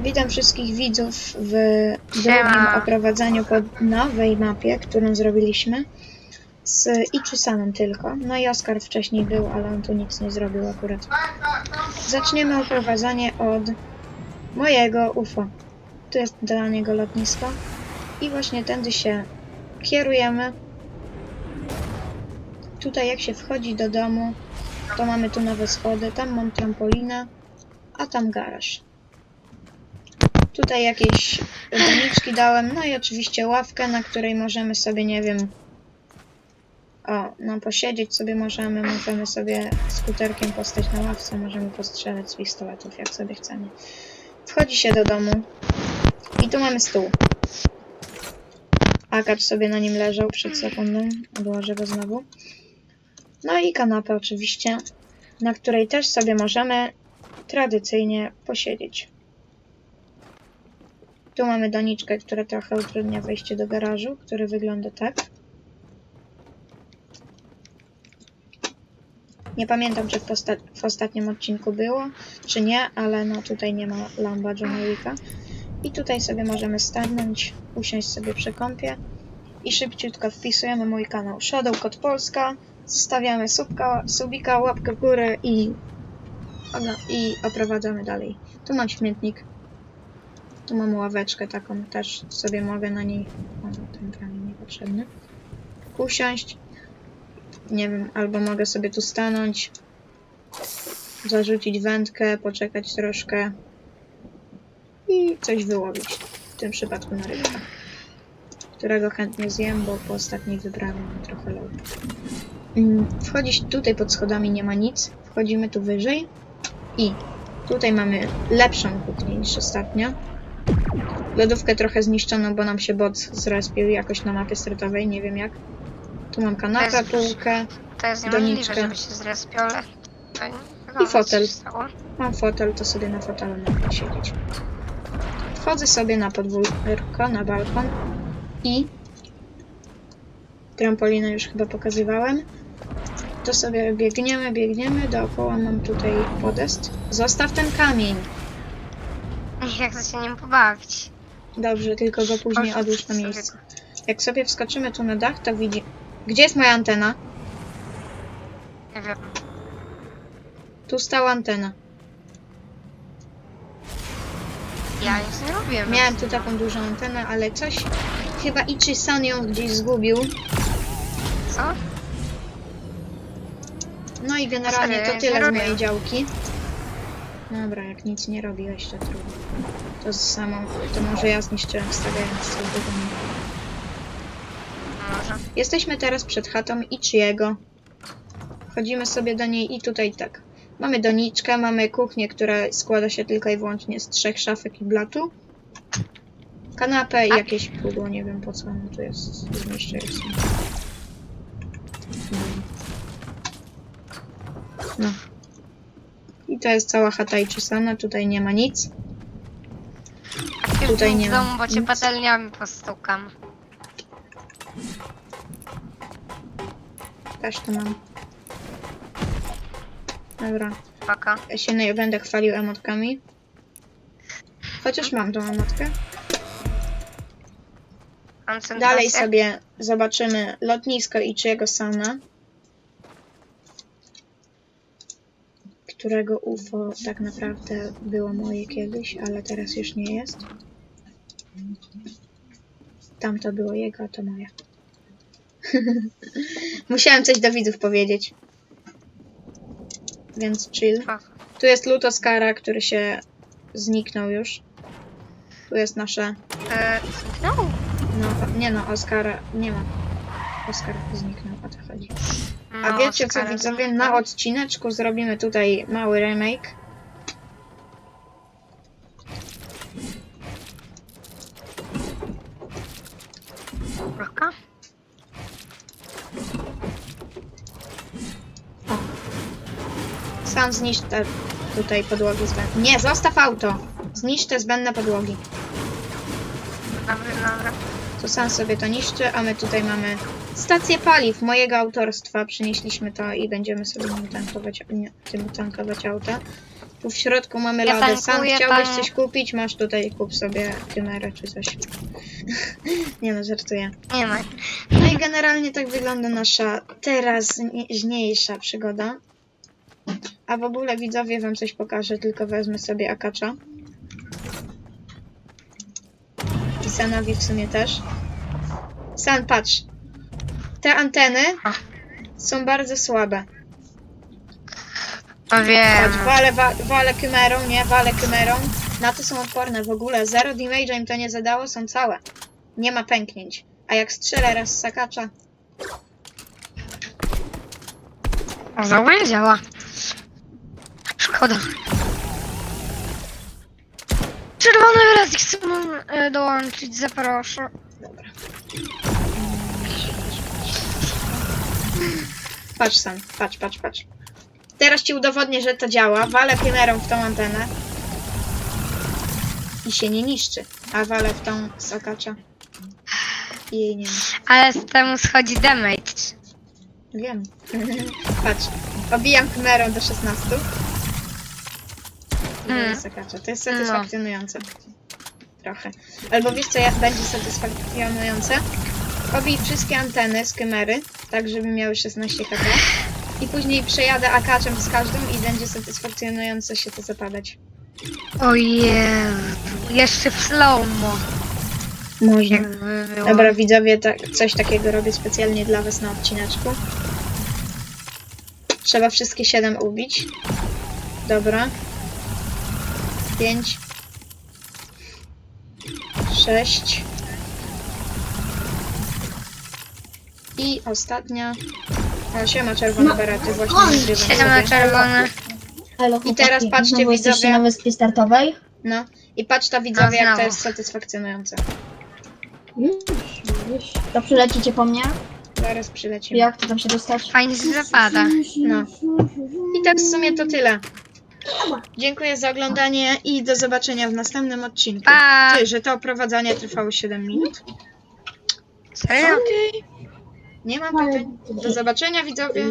Witam wszystkich widzów w Siema. drugim oprowadzeniu po nowej mapie, którą zrobiliśmy z Ichisanem tylko. No i Oskar wcześniej był, ale on tu nic nie zrobił akurat. Zaczniemy oprowadzanie od mojego UFO. Tu jest dla niego lotnisko i właśnie tędy się kierujemy. Tutaj jak się wchodzi do domu, to mamy tu nowe schody, tam mam trampolinę, a tam garaż. Tutaj jakieś doniczki dałem, no i oczywiście ławkę, na której możemy sobie, nie wiem, o, no posiedzieć sobie możemy, możemy sobie skuterkiem postać na ławce, możemy postrzelać z pistoletów, jak sobie chcemy. Wchodzi się do domu i tu mamy stół. Akacz sobie na nim leżał przed sekundą, odłożę go znowu. No i kanapę oczywiście, na której też sobie możemy tradycyjnie posiedzieć. Tu mamy doniczkę, która trochę utrudnia wejście do garażu, który wygląda tak. Nie pamiętam, czy w, w ostatnim odcinku było, czy nie, ale no tutaj nie ma lamba Johna. I tutaj sobie możemy stanąć, usiąść sobie przy kąpie i szybciutko wpisujemy mój kanał Shadow Code Polska, zostawiamy subka, subika, łapkę w górę i, i oprowadzamy dalej. Tu mam śmietnik. Tu mam ławeczkę taką, też sobie mogę na niej... O, ten kamień niepotrzebny. Usiąść. Nie wiem, albo mogę sobie tu stanąć. Zarzucić wędkę, poczekać troszkę. I coś wyłowić. W tym przypadku na rybkę. Którego chętnie zjem, bo po ostatniej wyprawie mam trochę low. Mm, Wchodzić tutaj pod schodami nie ma nic. Wchodzimy tu wyżej. I tutaj mamy lepszą kuchnię niż ostatnio. Lodówkę trochę zniszczoną, bo nam się bot zrespił jakoś na mapie startowej, nie wiem jak. Tu mam kanapę, jest- półkę, To jest niemożliwe, Doniczkę. żeby się zrespił, ale... to nie wiadomo, I fotel. co się stało. mam fotel, to sobie na fotelu mogę siedzieć. Wchodzę sobie na podwórko, na balkon i trampolinę już chyba pokazywałem. To sobie biegniemy, biegniemy, dookoła mam tutaj podest. Zostaw ten kamień! Jak chcę się nim pobawić. Dobrze, tylko go później Proszę odłóż na sobie miejsce. Jak sobie wskoczymy tu na dach, to widzi... Gdzie jest moja antena? Nie wiem. Tu stała antena. Ja nic nie robiłem. Miałem tu taką dużą antenę, ale coś... Chyba Ichi-san ją gdzieś zgubił. Co? No i generalnie Serio, to ja tyle nie z robię. mojej działki. Dobra, jak nic nie robiłeś, to trudno. To samo, to może ja zniszczyłem stawiając sobie do domu. Może. Jesteśmy teraz przed chatą Ichiego. Wchodzimy sobie do niej i tutaj tak. Mamy doniczkę, mamy kuchnię, która składa się tylko i wyłącznie z trzech szafek i blatu. Kanapę i jakieś pudło, nie wiem po co ono tu jest. Zniszczę je w sumie. No. I to jest cała chata Ichisana, tutaj nie ma nic. Ty Tutaj w nie ma domu, bo cię nic. patelniami postukam. Też to mam. Dobra. Paka. Ja się nie będę chwalił emotkami. Chociaż mam tą emotkę. Koncentracja. Dalej sobie zobaczymy lotnisko i czyjego sana. Którego UFO tak naprawdę było moje kiedyś, ale teraz już nie jest. Tamto było jego, a to moje. Musiałem coś do widzów powiedzieć. Więc chill. Tu jest lód Oskara, który się zniknął już. Tu jest nasze. E, no, No, nie no, Oskara nie ma. Oskar zniknął, o to chodzi. A no, wiecie co widzowie? Na odcineczku zrobimy tutaj mały remake. Rurka? Sam zniszcz te tutaj podłogi zbędne. Nie, zostaw auto! Zniszcz te zbędne podłogi. Dobra, dobra. To sam sobie to niszczy, a my tutaj mamy stację paliw mojego autorstwa. Przynieśliśmy to i będziemy sobie nim tankować, nie, tym tankować auta. Tu w środku mamy Ja ladę. Sam tankuję chciałbyś coś kupić? Masz tutaj, kup sobie kymerę czy coś. Nie no, żartuję. Nie ma. No i generalnie tak wygląda nasza teraźniejsza przygoda. A w ogóle widzowie wam coś pokażę, tylko wezmę sobie akacza. I Sanowi w sumie też. San, patrz. Te anteny są bardzo słabe. No wiem. Patrz, wale, wa, wale kymerą, nie? Wale kymerą. Na to są odporne w ogóle. Zero damage'a im to nie zadało, są całe. Nie ma pęknięć. A jak strzelę raz z sakacza, w ogóle działa. Szkoda. Czerwony wyrazik chcę e, dołączyć, zaproszę. Dobra. Patrz sam, patrz, patrz, patrz. Teraz ci udowodnię, że to działa. Walę pionerą w tą antenę. I się nie niszczy. A walę w tą sakacza. I jej nie ma. Ale z temu schodzi damage. Wiem. patrz. Obijam kamerą do 16. I Mm. mm. sakacza. To jest satysfakcjonujące. Trochę. Albo wiesz co ja, będzie satysfakcjonujące? Obij wszystkie anteny z kamery, tak żeby miały 16 kp. I później przejadę akaczem z każdym i będzie satysfakcjonujące się to zapadać. O Jezu. Jeszcze w slow-mo. Można. Jakby było. Dobra, widzowie, tak, coś takiego robię specjalnie dla was na odcineczku. Trzeba wszystkie 7 ubić. Dobra. 5. 6. I ostatnia. O, siema czerwone berety, właśnie nagrywam Siema sobie. czerwone. Halo, I teraz chłopaki. patrzcie, Znowu jesteście widzowie. na wyspie startowej? No. I patrz ta widzowie, jak to znowu. jest satysfakcjonujące. Już, już. To przylecicie po mnie? Zaraz przylecimy. Jak to tam się dostać? Fajnie się zapada. No. I tak w sumie to tyle. Dziękuję za oglądanie i do zobaczenia w następnym odcinku. Pa! Ty, że to oprowadzanie trwało 7 minut? Serio? Okej. Nie mam pytań. Do zobaczenia widzowie.